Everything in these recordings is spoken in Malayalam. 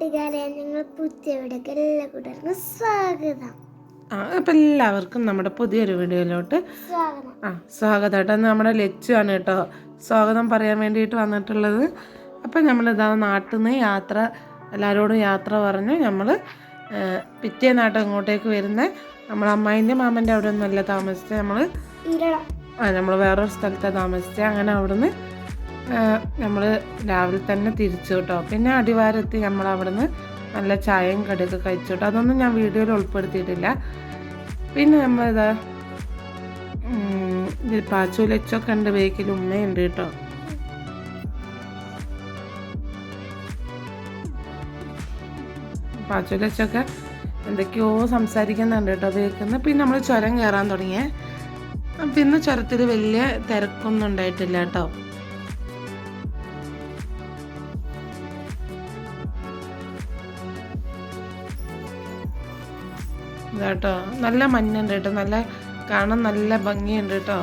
കൂട്ടുകാരെ നിങ്ങൾ എല്ലാ കൂട്ടുകാർക്കും സ്വാഗതം. ആ അപ്പം എല്ലാവർക്കും നമ്മുടെ പുതിയൊരു വീഡിയോയിലോട്ട് സ്വാഗതം. ആ സ്വാഗതം കേട്ടോ നമ്മുടെ ലച്ചുവാണ് ആണ് കേട്ടോ. സ്വാഗതം പറയാൻ വേണ്ടിയിട്ട് വന്നിട്ടുള്ളത്. അപ്പം നമ്മളിതാ നാട്ടിൽ നിന്ന് യാത്ര എല്ലാവരോടും യാത്ര പറഞ്ഞു നമ്മൾ പിറ്റേ നാട്ടം ഇങ്ങോട്ടേക്ക് വരുന്ന. നമ്മളെ അമ്മായിന്റെ മാമന്റെ അവിടെ ഒന്നുമല്ല താമസിച്ചത് നമ്മൾ ആ നമ്മൾ വേറൊരു സ്ഥലത്താണ് താമസിച്ചത് അങ്ങനെ അവിടുന്ന് നമ്മൾ രാവിലെ തന്നെ തിരിച്ചു കേട്ടോ. പിന്നെ അടിവാരത്തി നമ്മൾ അവിടുന്ന് നല്ല ചായയും കടിയൊക്കെ കഴിച്ചു കേട്ടോ. അതൊന്നും ഞാൻ വീഡിയോയിൽ ഉൾപ്പെടുത്തിയിട്ടില്ല. പിന്നെ നമ്മൾ ഇതാ ഇത് പാച്ചു ലച്ചൊക്കെ ഉണ്ട് ബേക്കിൽ ഉമ്മയുണ്ട് കേട്ടോ. പാച്ചുലച്ചൊക്കെ എന്തൊക്കെയോ സംസാരിക്കുന്നുണ്ട് കേട്ടോ ബേക്കിന്ന്. പിന്നെ നമ്മൾ ചുരം കയറാൻ തുടങ്ങിയേ. പിന്നെ ചുരത്തിൽ വലിയ തിരക്കൊന്നും ഉണ്ടായിട്ടില്ല കേട്ടോ. കേട്ടോ. നല്ല മഞ്ഞുണ്ട് കേട്ടോ. നല്ല കാണാൻ നല്ല ഭംഗിയുണ്ട് കേട്ടോ.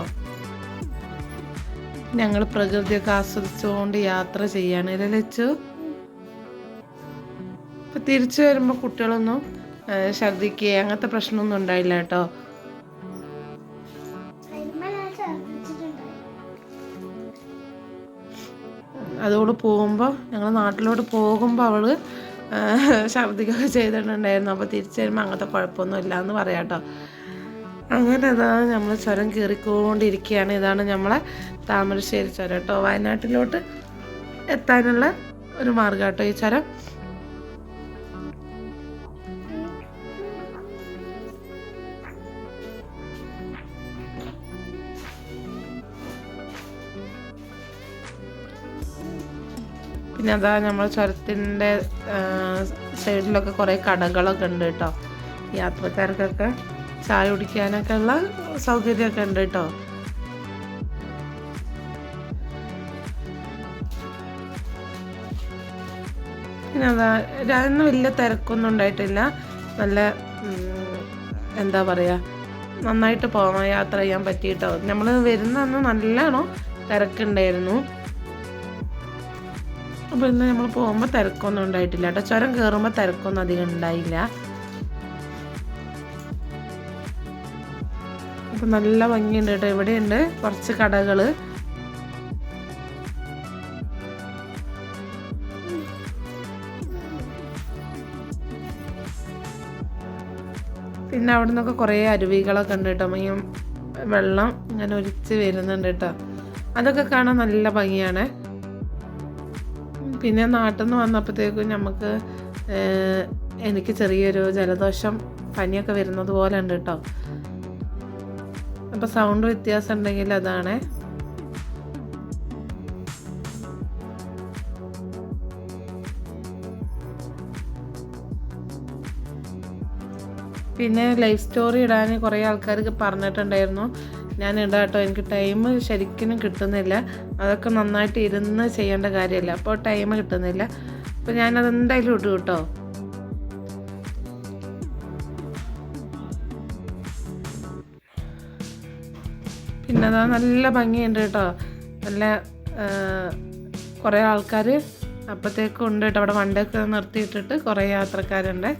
ഞങ്ങൾ പ്രകൃതിയൊക്കെ ആസ്വദിച്ചുകൊണ്ട് യാത്ര ചെയ്യാണ്. ലച്ചു? ഇപ്പൊ തിരിച്ചു വരുമ്പോൾ കുട്ടികളൊന്നും ഛർദിക്കുക അങ്ങനത്തെ പ്രശ്നമൊന്നും ഉണ്ടായില്ല കേട്ടോ. അതോട് പോകുമ്പോൾ ഞങ്ങൾ നാട്ടിലോട്ട് പോകുമ്പോൾ അവൾ ഛർദ്ദിക്കുകയൊക്കെ ചെയ്തിട്ടുണ്ടായിരുന്നു. അപ്പോൾ തിരിച്ചു വരുമ്പോൾ അങ്ങനത്തെ കുഴപ്പമൊന്നും ഇല്ല എന്ന് പറയാം കേട്ടോ. അങ്ങനെ അതാണ് നമ്മൾ ചുരം കയറിക്കൊണ്ടിരിക്കുകയാണ് ഇതാണ് നമ്മളെ താമരശ്ശേരി ചുരം കേട്ടോ. വയനാട്ടിലോട്ട് എത്താനുള്ള ഒരു മാർഗം കേട്ടോ ഈ ചുരം പിന്നെ അതാ നമ്മൾ ചുരത്തിന്റെ സൈഡിലൊക്കെ കുറേ കടകളൊക്കെ ഉണ്ട് കേട്ടോ. യാത്രക്കാർക്കൊക്കെ ചായ കുടിക്കാനൊക്കെ ഉള്ള സൗകര്യമൊക്കെ ഉണ്ട് കേട്ടോ. പിന്നെ അതാ ഇന്ന് വലിയ തിരക്കൊന്നും ഉണ്ടായിട്ടില്ല. നല്ല എന്താ പറയുക നന്നായിട്ട് പോകാൻ യാത്ര ചെയ്യാൻ പറ്റിയിട്ടോ. നമ്മൾ വരുന്ന അന്ന് നല്ലോണം തിരക്കുണ്ടായിരുന്നു. അപ്പോൾ ഇന്ന് നമ്മൾ പോകുമ്പോൾ തിരക്കൊന്നും ഉണ്ടായിട്ടില്ല കേട്ടോ. ചുരം കയറുമ്പോൾ തിരക്കൊന്നും അധികം ഉണ്ടായില്ല. അപ്പം നല്ല ഭംഗിയുണ്ട് കേട്ടോ. ഇവിടെയുണ്ട് കുറച്ച് കടകൾ പിന്നെ അവിടെ നിന്നൊക്കെ കുറേ അരുവികളൊക്കെ ഉണ്ട് കേട്ടോ. ഈ വെള്ളം ഇങ്ങനെ ഒലിച്ച് വരുന്നുണ്ട് കേട്ടോ. അതൊക്കെ കാണാൻ നല്ല ഭംഗിയാണ്. പിന്നെ നാട്ടിൽ നിന്ന് വന്നപ്പോഴത്തേക്കും നമുക്ക് എനിക്ക് ചെറിയൊരു ജലദോഷം പനിയൊക്കെ വരുന്നത് പോലെ ഉണ്ട് കേട്ടോ അപ്പോൾ സൗണ്ട് വ്യത്യാസം ഉണ്ടെങ്കിൽ അതാണ്. പിന്നെ ലൈഫ് സ്റ്റോറി ഇടാൻ കുറേ ആൾക്കാർക്ക് പറഞ്ഞിട്ടുണ്ടായിരുന്നു. ഞാൻ ഇടാം കേട്ടോ എനിക്ക് ടൈം ശരിക്കും കിട്ടുന്നില്ല. അതൊക്കെ നന്നായിട്ട് ഇരുന്ന് ചെയ്യേണ്ട കാര്യമല്ല. അപ്പോൾ ടൈം കിട്ടുന്നില്ല. അപ്പോൾ ഞാനത് എന്തായാലും ഇടും കേട്ടോ. പിന്നെ അതാ നല്ല ഭംഗിയുണ്ട് കേട്ടോ. നല്ല കുറേ ആൾക്കാർ അപ്പോഴത്തേക്കും ഉണ്ട് കേട്ടോ. അവിടെ വണ്ടൊക്കെ നിർത്തിയിട്ടിട്ട് കുറേ യാത്രക്കാരുണ്ട്.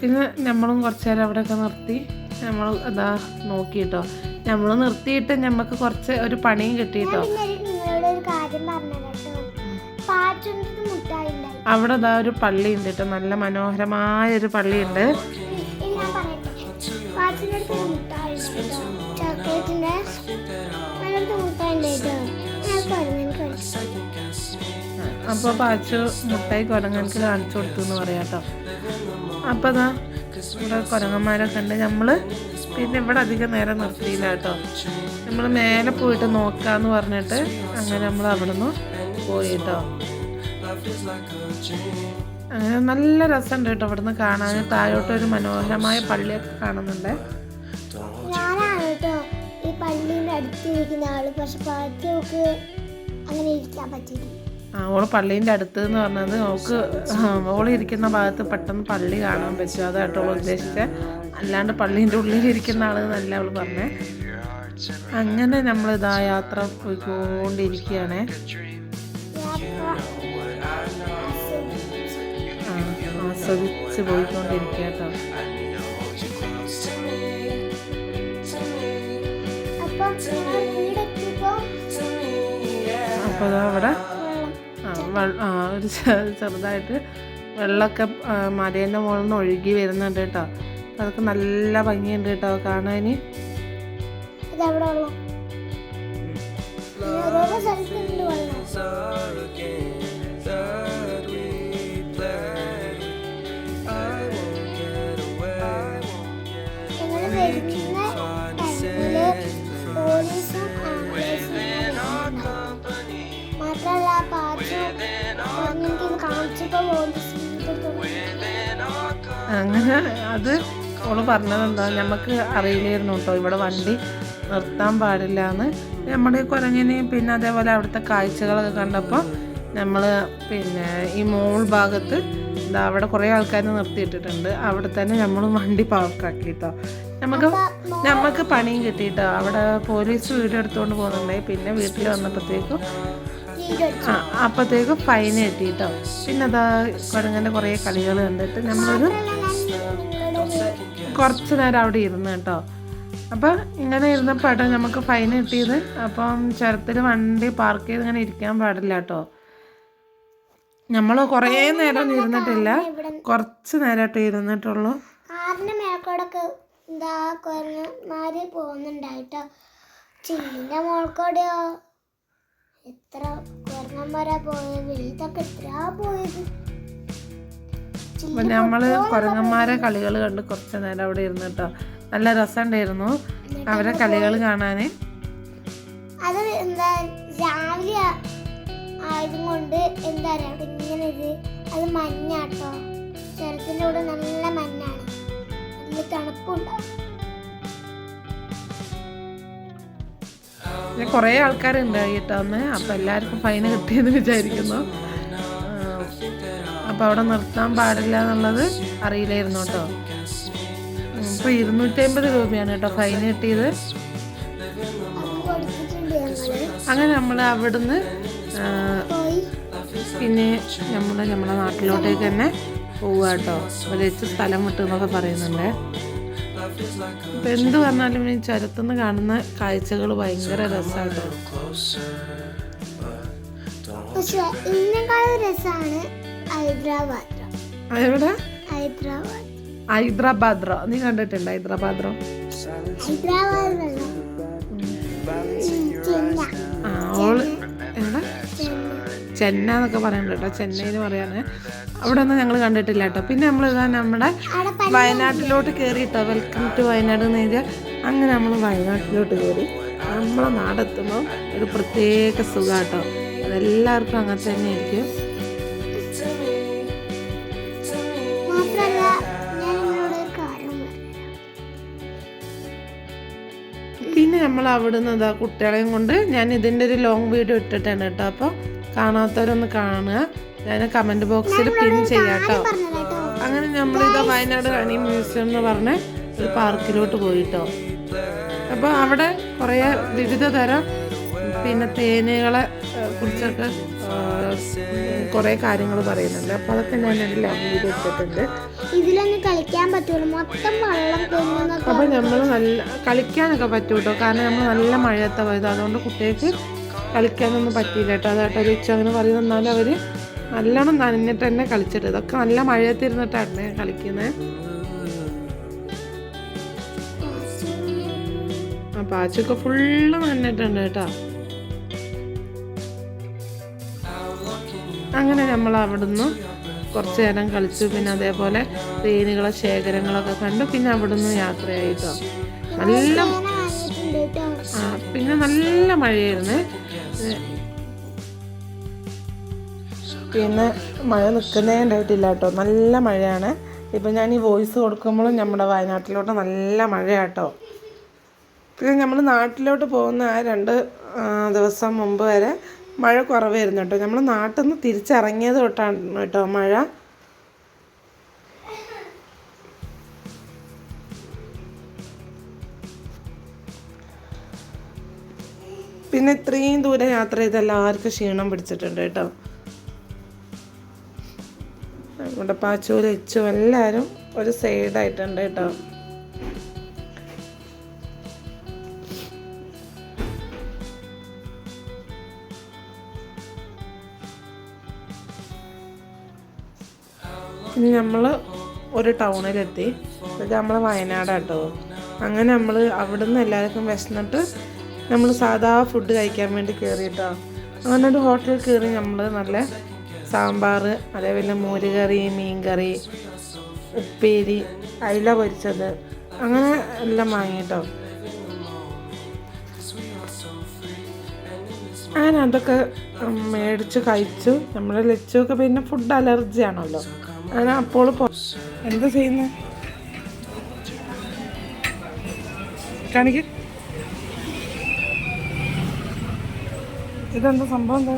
പിന്നെ നമ്മളും കുറച്ച് നേരം അവിടെയൊക്കെ നിർത്തി. നമ്മൾ അതാ നോക്കിട്ടോ നമ്മൾ നിർത്തിയിട്ട് നമുക്ക് കുറച്ച് ഒരു പണിയും കിട്ടിയിട്ടോ. അവിടെ അതാ ഒരു പള്ളി ഉണ്ട് കേട്ടോ. നല്ല മനോഹരമായ ഒരു പള്ളിയുണ്ട് പറയട്ടെ. മുട്ടായി ഉണ്ട് അപ്പോൾ പാച്ചു മുട്ടായി കുരങ്ങനക്ക് കാണിച്ചു കൊടുത്തു എന്ന് പറയാം കേട്ടോ. അപ്പോൾ അതാ ഇവിടെ കുരങ്ങന്മാരൊക്കെ നമ്മൾ പിന്നെ ഇവിടെ അധികം നേരം നിർത്തിയില്ല കേട്ടോ. നമ്മൾ മേലെ പോയിട്ട് നോക്കാന്ന് പറഞ്ഞിട്ട് അങ്ങനെ നമ്മൾ അവിടെ നിന്ന് പോയി കേട്ടോ. അങ്ങനെ നല്ല രസമുണ്ട് കേട്ടോ ഇവിടുന്ന് കാണാൻ. താഴോട്ട് ഒരു മനോഹരമായ പള്ളിയൊക്കെ കാണുന്നുണ്ട്. ഈ പള്ളിയുടെ അടുത്തിരിക്കുന്ന ആൾ. പക്ഷെ പാട്ടിയൊക്കെ അങ്ങനെ ഇരിക്കാൻ പറ്റിയില്ല ഓൾ പള്ളീന്റെ അടുത്ത് എന്ന് പറഞ്ഞത് ഓൾക്ക് ഓൾ ഇരിക്കുന്ന ഭാഗത്ത് പെട്ടെന്ന് പള്ളി കാണാൻ പറ്റും. അതായിട്ട് ഓൾ ഉദ്ദേശിച്ചത് അല്ലാണ്ട് പള്ളീന്റെ ഉള്ളിലിരിക്കുന്ന ആൾ എന്നല്ല അവൾ പറഞ്ഞേ. അങ്ങനെ നമ്മൾ ഇതാ യാത്ര പോയിക്കൊണ്ടിരിക്കുകയാണ്. ആസ്വദിച്ച് പോയിക്കൊണ്ടിരിക്കുക കേട്ടോ. അപ്പോൾ അവിടെ ഒരു ചെറുതായിട്ട് വെള്ളമൊക്കെ മരേന്റെ മുകളിൽ നിന്ന് ഒഴുകി വരുന്നുണ്ട് കേട്ടോ. അതൊക്കെ നല്ല ഭംഗിയുണ്ട് കേട്ടോ കാണാൻ ഇതവിടെ അങ്ങനെ അത് ഓൾ പറഞ്ഞതെന്താ നമുക്ക് അറിയില്ലായിരുന്നു കേട്ടോ ഇവിടെ വണ്ടി നിർത്താൻ പാടില്ല എന്ന് നമ്മുടെ ഈ കുരങ്ങിനെയും പിന്നെ അതേപോലെ അവിടുത്തെ കാഴ്ചകളൊക്കെ കണ്ടപ്പോൾ നമ്മൾ പിന്നെ ഈ മോൾ ഭാഗത്ത് എന്താ അവിടെ കുറേ ആൾക്കാർ നിർത്തിയിട്ടിട്ടുണ്ട്. അവിടെ തന്നെ നമ്മൾ വണ്ടി പാർക്കാക്കി കേട്ടോ നമുക്ക് നമുക്ക് പണിയും കിട്ടിയിട്ടോ. അവിടെ പോലീസ് വീഡിയോ എടുത്തുകൊണ്ട് പോകുന്നുണ്ടായി പിന്നെ വീട്ടിൽ വന്നപ്പോഴത്തേക്കും ആ അപ്പോഴത്തേക്കും ഫൈൻ കിട്ടിയിട്ടോ. പിന്നെ അതാ കുരങ്ങന്റെ കുറേ കളികൾ കണ്ടിട്ട് നമ്മളൊരു കുറച്ച് നേരം അവിടെ ഇരുന്ന് കേട്ടോ. അപ്പം ഇങ്ങനെ ഇരുന്നപ്പോട്ടോ നമുക്ക് ഫൈൻ കിട്ടിയത്. അപ്പം ചുരത്തിൽ വണ്ടി പാർക്ക് ചെയ്ത് ഇങ്ങനെ ഇരിക്കാൻ പാടില്ല കേട്ടോ. നമ്മൾ കുറേ നേരം ഇരുന്നിട്ടില്ല. കുറച്ച് നേരമായിട്ട് ഇരുന്നിട്ടുള്ളൂ. കാറിന്റെ മേൽക്കോടൊക്കെ എന്താ കുരങ്ങന്മാര് എത്ര പോയത്? ഇതൊക്കെ എത്രയാ പോയത്? അപ്പം നമ്മൾ കുരങ്ങന്മാരെ കളികൾ കണ്ട് കുറച്ച് നേരം അവിടെ ഇരുന്ന് കേട്ടോ. നല്ല രസമുണ്ടായിരുന്നു അവരെ കളികൾ കാണാൻ അത് എന്താ രാവിലെ എന്താ ഇങ്ങനെ ഇത് അത് മഞ്ഞാട്ടോ ചുരത്തിന്റെ കൂടെ നല്ല മഞ്ഞാണ്. നല്ല തണുപ്പുണ്ടാവും പിന്നെ കുറേ ആൾക്കാരുണ്ടായി കേട്ടോ അന്ന്. അപ്പം എല്ലാവർക്കും ഫൈന് കിട്ടിയെന്ന് വിചാരിക്കുന്നു. അപ്പം അവിടെ നിർത്താൻ പാടില്ല എന്നുള്ളത് അറിയില്ലായിരുന്നു കേട്ടോ. ഇപ്പോൾ ഇരുന്നൂറ്റി അമ്പത് രൂപയാണ് കേട്ടോ ഫൈൻ കിട്ടിയത്. അങ്ങനെ നമ്മൾ അവിടുന്ന് പിന്നെ നമ്മൾ നമ്മുടെ നാട്ടിലോട്ടേക്ക് തന്നെ പോവുക കേട്ടോ. ഒരേച്ച് സ്ഥലം വിട്ടു എന്നൊക്കെ പറയുന്നുണ്ട്. അപ്പം എന്ത് പറഞ്ഞാലും ഈ ചുരത്തുനിന്ന് കാണുന്ന കാഴ്ചകൾ ഭയങ്കര രസമാണ് പക്ഷെ രസമാണ് ഹൈദരാബാദ്. എവിടെ? ഹൈദരാബാദ്. ഹൈദരാബാദ്രോ? നീ കണ്ടിട്ടുണ്ട് ഹൈദരാബാദ്രോ? ഹൈദരാബാദ് ചെന്ന. ആ ഓൾ എവിടെ? ചെന്ന. ചെന്ന എന്നൊക്കെ പറയുന്നുണ്ട് കേട്ടോ. ചെന്നൈ എന്ന് പറയാണ്. അവിടെ ഒന്നും ഞങ്ങൾ കണ്ടിട്ടില്ല കേട്ടോ. പിന്നെ നമ്മൾ ഇതാ നമ്മുടെ വയനാട്ടിലോട്ട് കയറി കേട്ടോ വെൽക്കം ടു വയനാട് എന്ന് എഴുതിയാൽ അങ്ങനെ നമ്മൾ വയനാട്ടിലോട്ട് കയറി നമ്മളെ നാടെത്തുമ്പോൾ ഒരു പ്രത്യേക സുഖം കേട്ടോ അതെല്ലാവർക്കും അങ്ങനെ തന്നെ ആയിരിക്കും. പിന്നെ നമ്മൾ അവിടുന്ന് ഇതാ കുട്ടികളെയും കൊണ്ട് ഞാൻ ഇതിന്റെ ഒരു ലോങ് വീഡിയോ ഇട്ടിട്ടാണ് കേട്ടോ. അപ്പോൾ കാണാത്തവരൊന്ന് കാണുക. ഞാൻ കമന്റ് ബോക്സിൽ പിൻ ചെയ്യാം കേട്ടോ. അങ്ങനെ നമ്മളിതാ വയനാട് റാണി മ്യൂസിയം എന്ന് പറഞ്ഞ ഒരു പാർക്കിലോട്ട് പോയിട്ടോ അപ്പോൾ അവിടെ കുറേ വിവിധ തരം പിന്നെ തേനുകളെ കുറിച്ചൊക്കെ കുറേ കാര്യങ്ങൾ പറയുന്നുണ്ട്. അപ്പോൾ അതൊക്കെ ഞാൻ എന്റെ ലോങ് വീഡിയോ ഇട്ടിട്ടുണ്ട് ഇതിലൊന്നും കളിക്കാൻ പറ്റുള്ളൂ. മൊത്തം വെള്ളം അപ്പോൾ നമ്മൾ നല്ല കളിക്കാനൊക്കെ പറ്റൂട്ടോ? കേട്ടോ കാരണം നമ്മൾ നല്ല മഴയത്തെ പോയത്. അതുകൊണ്ട് കുട്ടികൾക്ക് കളിക്കാനൊന്നും പറ്റിയില്ല കേട്ടോ. അതായിട്ട് ഒരു ഉച്ച അങ്ങനെ പറയുന്നത് എന്നാലും അവർ നല്ലോണം നനഞ്ഞിട്ട് തന്നെ കളിച്ചിട്ട് ഇതൊക്കെ നല്ല മഴയത്തിരുന്നിട്ടാണ് കളിക്കുന്നത് അപ്പൊ ആച്ചൊക്കെ ഫുള്ള് നനഞ്ഞിട്ടുണ്ട് കേട്ടോ. അങ്ങനെ നമ്മൾ അവിടുന്ന് കുറച്ച് നേരം കളിച്ചു. പിന്നെ അതേപോലെ ട്രെയിനുകളെ ശേഖരങ്ങളൊക്കെ കണ്ടു. പിന്നെ അവിടുന്ന് യാത്രയായിട്ടോ. നല്ല ആ പിന്നെ നല്ല മഴയായിരുന്നു. പിന്നെ മഴ നിൽക്കുന്നേ ഉണ്ടായിട്ടില്ല കേട്ടോ. നല്ല മഴയാണ്. ഇപ്പം ഞാൻ ഈ വോയിസ് കൊടുക്കുമ്പോഴും നമ്മുടെ വയനാട്ടിലോട്ട് നല്ല മഴയാട്ടോ. പിന്നെ നമ്മൾ നാട്ടിലോട്ട് പോകുന്ന ആ രണ്ട് ദിവസം മുമ്പ് വരെ മഴ കുറവായിരുന്നു കേട്ടോ. നമ്മൾ നാട്ടിൽ നിന്ന് തിരിച്ചിറങ്ങിയത് തൊട്ടാണ് കേട്ടോ മഴ. പിന്നെ ഇത്രയും ദൂരെ യാത്ര ചെയ്ത് എല്ലാവർക്കും ക്ഷീണം പിടിച്ചിട്ടുണ്ട് കേട്ടോ. നമ്മുടെ പാച്ചൂരച്ചു എല്ലാവരും ഒരു സൈഡായിട്ടുണ്ട് കേട്ടോ. ഇനി നമ്മൾ ഒരു ടൗണിലെത്തി. ഇത് നമ്മൾ വയനാടാട്ടോ. അങ്ങനെ നമ്മൾ അവിടെ നിന്ന് എല്ലാവർക്കും വിശന്നിട്ട് നമ്മൾ സാധാ ഫുഡ് കഴിക്കാൻ വേണ്ടി കയറിയിട്ടോ അങ്ങനെ ഒരു ഹോട്ടലിൽ കയറി നമ്മൾ നല്ല സാമ്പാർ അതേപോലെ മോരുകറി മീൻകറി ഉപ്പേരി അയില പൊരിച്ചത്. അങ്ങനെ എല്ലാം വാങ്ങിയിട്ടോ. അങ്ങനെ അതൊക്കെ മേടിച്ച് കഴിച്ചു. നമ്മുടെ ലച്ചുവൊക്കെ പിന്നെ ഫുഡ് അലർജി ആണല്ലോ. അങ്ങനെ അപ്പോൾ എന്താ ചെയ്യുന്നത് കാണിക്ക്. ഇതെന്താ സംഭവം എന്താ?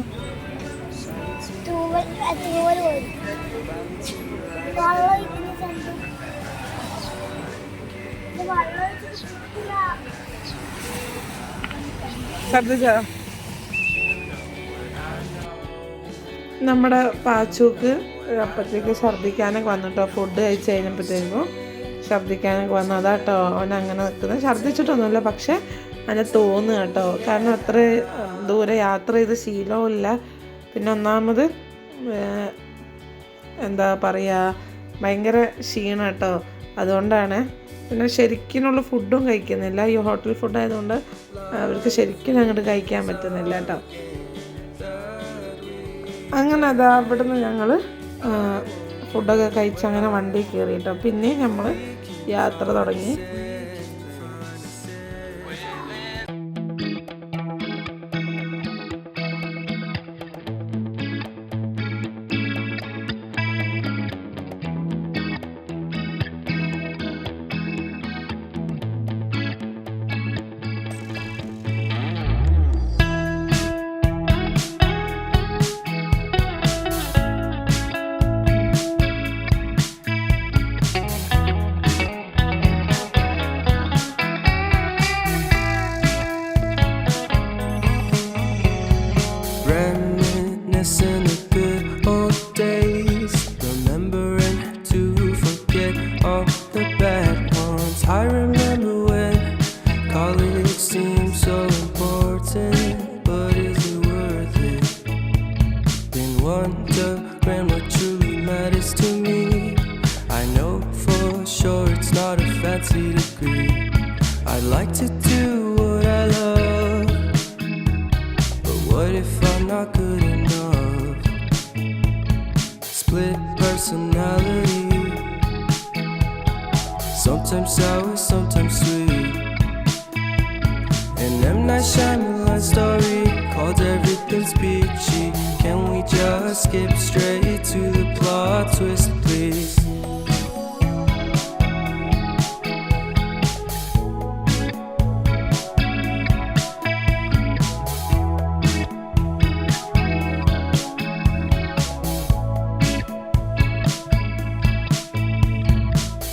നമ്മുടെ പാച്ചൂക്ക് അപ്പത്തേക്ക് ഛർദ്ദിക്കാനൊക്കെ വന്നിട്ടോ. ഫുഡ് കഴിച്ച് കഴിഞ്ഞപ്പോഴത്തേക്കും ഛർദ്ദിക്കാനൊക്കെ വന്നു. അതാട്ടോ അവൻ അങ്ങനെ നിൽക്കുന്നത്. ഛർദ്ദിച്ചിട്ടൊന്നുമില്ല പക്ഷേ അങ്ങനെ തോന്നുക കേട്ടോ. കാരണം അത്ര ദൂരെ യാത്ര ചെയ്ത് ശീലവുമില്ല. പിന്നെ ഒന്നാമത് എന്താ പറയുക ഭയങ്കര ക്ഷീണം കേട്ടോ. അതുകൊണ്ടാണ് പിന്നെ ശരിക്കിനുള്ള ഫുഡും കഴിക്കുന്നില്ല. ഈ ഹോട്ടൽ ഫുഡ് ആയതുകൊണ്ട് അവർക്ക് ശരിക്കും അങ്ങോട്ട് കഴിക്കാൻ പറ്റുന്നില്ല കേട്ടോ. അങ്ങനെ അതാ അവിടുന്ന് ഞങ്ങൾ ഫുഡൊക്കെ കഴിച്ച് അങ്ങനെ വണ്ടി കയറി കേട്ടോ പിന്നെ നമ്മൾ യാത്ര തുടങ്ങി. Split personality. Sometimes sour, sometimes sweet. An M. Night Shyamalan story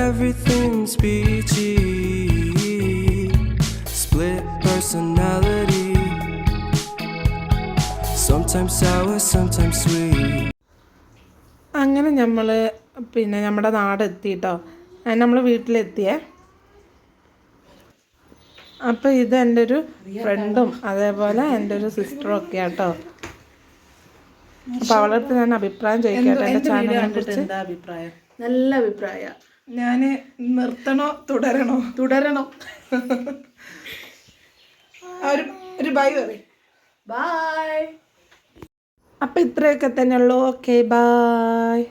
Everything's peachy. Split personality. Sometimes sour, sometimes sweet. അങ്ങനെ നമ്മൾ പിന്നെ നമ്മുടെ നാടെത്തി കേട്ടോ നമ്മൾ വീട്ടിലെത്തിയേ. അപ്പോൾ ഇത് എന്റെ ഒരു ഫ്രണ്ടും അതേപോലെ എന്റെ ഒരു സിസ്റ്ററും ഒക്കെ കേട്ടോ അപ്പോൾ അവളടുത്ത് ഞാൻ അഭിപ്രായം ചോദിക്കട്ടെ എന്റെ ചാനലിനെ കുറിച്ച്? നല്ല അഭിപ്രായ. ഞാൻ നിർത്തണോ തുടരണോ? തുടരണോ. ഒരു ഒരു ബൈ പറയും. ബൈ അപ്പം ഇത്രയൊക്കെ തന്നെയുള്ളൂ. Okay bye